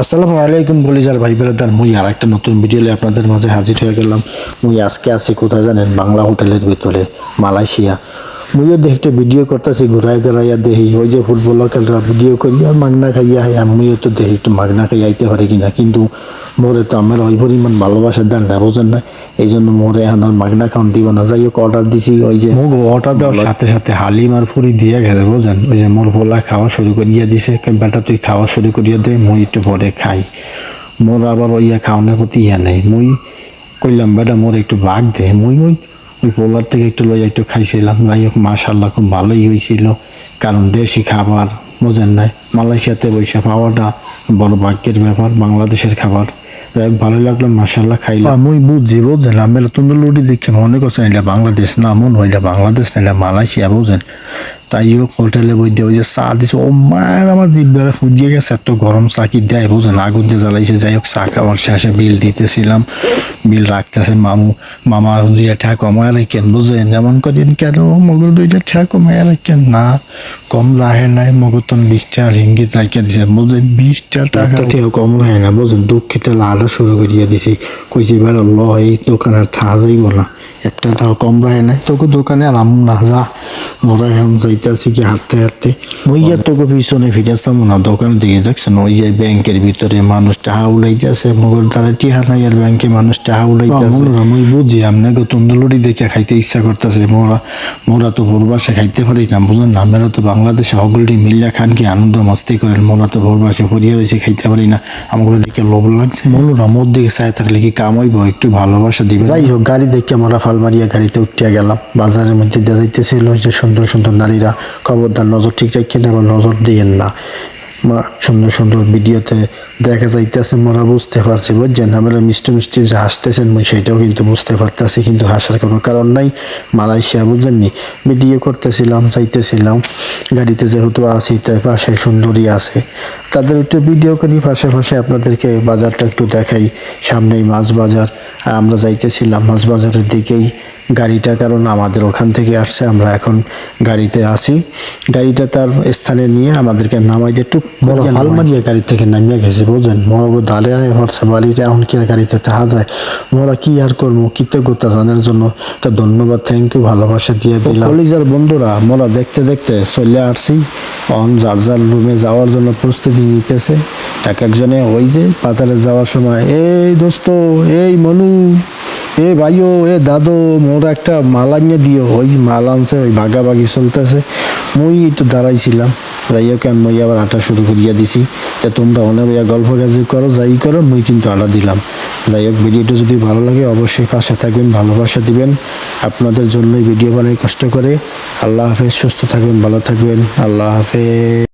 আসসালামু আলাইকুম বলিজার ভাই বেড়াদার মুই আর একটা নতুন ভিডিও আপনাদের মাঝে হাজির হয়ে গেলাম। মুই আজকে আছি কোথায় জানেন? বাংলা হোটেলের ভিতরে, মালয়েশিয়া। মুইও দেখি একটা ভিডিও করতেছি ঘুরাই ঘুরাইয়া দেখি ওই যে ফুটবল খেলরা ভিডিও করিয়া মাগনা খাইয়া হাই মুইও তো দেখি একটু মাগনা খাইয়া আইতে পারে কিনা কিন্তু মোরে তো আমার ওই পরিমাণ ভালোবাসার দেন না বোঝেন না এই জন্য মোরে এখন আর মাগনা খাওয়ান দিব না যাই হোক অর্ডার দিছি ওই যে মুগ অর্ডার দেওয়ার সাথে সাথে হালিম আর ফুরি দিয়ে গেছে বোঝেন ওই যে মোর পোলা খাওয়া শুরু করিয়া দিছে বেটা তুই খাওয়া শুরু করিয়া দে মুই একটু পরে খাই। মোর আবার ওইয়া খাওয়ানোর প্রতি ইয়া নেই মুই কইলাম বেটা মোর একটু ভাগ দে মুই ওই ওই পোলার থেকে একটু লইয়া একটু খাইছিলাম। যাই হোক মাশাল্লাহ খুব ভালোই হয়েছিল কারণ দেশি খাবার বোঝেন নাই। মালয়েশিয়াতে বৈশা পাওয়াটা বড় ভাগ্যের ব্যাপার, বাংলাদেশের খাবার। ভালো লাগল মাশাল্লাহ খাইলাম। আমি বুঝি, বোঝেন আমি তুমি লুটি দেখছেন, মনে করছেন এটা বাংলাদেশ না মন হইলে বাংলাদেশ না, এটা মালয়েশিয়া, বুঝেন। তাই হোক হোটেলে বই ওই যে চা দিছে। ও মা, আমার জিব্বারে ফুদিয়ে গেছে, এত গরম চা কি দেয় বুঝেন? আগুন দিয়ে জ্বালাইছে, যাই হোক, চা খাওয়ার শেষে বিল দিতেছিলাম। বিল রাখতেছে মামু, মামা দুইটা ঠা কমায় রাখেন বুঝেন? যেমন করেন কেন? মগর দুইটা ঠা কমায় রাখেন? না, কম রাহে নাই, মগর তো বিশটা রিঙ্গি চাইকে দিছে, বুঝেন? বিশটা টাকা কম রাহে না বুঝেন? দুঃখিত লালা শুরু করিয়া দিছি। কইছি, বেড়ো ল এই দোকানের থা যাইব না। একটা টাকা কম রাহে নাই। তোকে দোকানে আর আম না যা মোরা এখন যাইতেছি কি হাঁটতে হাঁটতে ওই আর তোকে পিছনে ফিরেছিলাম না দোকান দিকে দেখছেন ওই যে ব্যাংকের ভিতরে মানুষ টাহা উলাইতেছে মগর দ্বারা টিহা নাই আর ব্যাংকে মানুষ টাহা উলাইতেছে আমি বুঝি আপনাকে তন্দুলুরি দেখে খাইতে ইচ্ছা করতেছে মোরা মোরা তো ভোরবাসে খাইতে পারি না বুঝলেন না আমরা তো বাংলাদেশে হগলটি মিল্লা খান কি আনন্দ মস্তি করেন মোরা তো ভোরবাসে পড়িয়া রয়েছে খাইতে পারি না আমাকে দেখে লোভ লাগছে। মনুরা মোর দিকে চাই থাকলে কি কাম হইব একটু ভালোবাসা দিবে যাই হোক গাড়ি দেখে আমরা ফালমারিয়া গাড়িতে উঠিয়া গেলাম। বাজারের মধ্যে দিয়ে যাইতেছিল যে সুন্দর সুন্দর নারীরা খবরদার নজর ঠিক রাখেন এবং নজর দিয়েন না। সুন্দর সুন্দর ভিডিওতে দেখা যাইতেছে, মোরা বুঝতে পারছি, বুঝছেন? আমরা মিষ্টি মিষ্টি যে হাসতেছেন, মুই সেটাও কিন্তু বুঝতে পারতেছি, কিন্তু হাসার কোনো কারণ নাই। মালয়েশিয়া বুঝেননি ভিডিও করতেছিলাম, যাইতেছিলাম। গাড়িতে যেহেতু আসি তাই পাশে সুন্দরী আছে। তাদের একটু ভিডিও করি পাশে পাশে আপনাদেরকে বাজারটা একটু দেখাই। সামনেই মাছ বাজার। আমরা যাইতেছিলাম মাছ বাজারের দিকেই। গাড়িটা কারণ আমাদের ওখান থেকে আসছে আমরা এখন গাড়িতে আসি গাড়িটা তার স্থানে নিয়ে আমাদেরকে নামাই দিয়ে একটু বড় হালমারিয়া গাড়ি থেকে নামিয়ে গেছে বুঝলেন? মরগ দাঁড়িয়ে হচ্ছে বাড়িতে এখন কি গাড়িতে তাহা যায়। মোরা কি আর করব? কৃতজ্ঞতা জানার জন্য একটা ধন্যবাদ থ্যাংক ইউ ভালোবাসা দিয়ে দিলাম। কলিজার বন্ধুরা মোরা দেখতে দেখতে চলে আসছি। অন যার যার রুমে যাওয়ার জন্য প্রস্তুতি নিতেছে। এক একজনে ওই যে বাজারে যাওয়ার সময় এই দোস্ত এই মনু। এ ভাইও, এ দাদু, মোর একটা মাল আনিয়ে দিও। ওই মাল আনছে, ওই ভাগাভাগি চলতেছে। মুই একটু দাঁড়াইছিলাম। যাই হোক আমি মই আবার আটা শুরু করিয়া দিছি। যে তোমরা অনেক গল্প গাজি করো, যাই করো, মুই কিন্তু আটা দিলাম। যাই হোক ভিডিওটা যদি ভালো লাগে, অবশ্যই পাশে থাকবেন, ভালোবাসা দিবেন। আপনাদের জন্যই ভিডিও বানাই কষ্ট করে। আল্লাহ হাফেজ, সুস্থ থাকবেন, ভালো থাকবেন। আল্লাহ হাফেজ।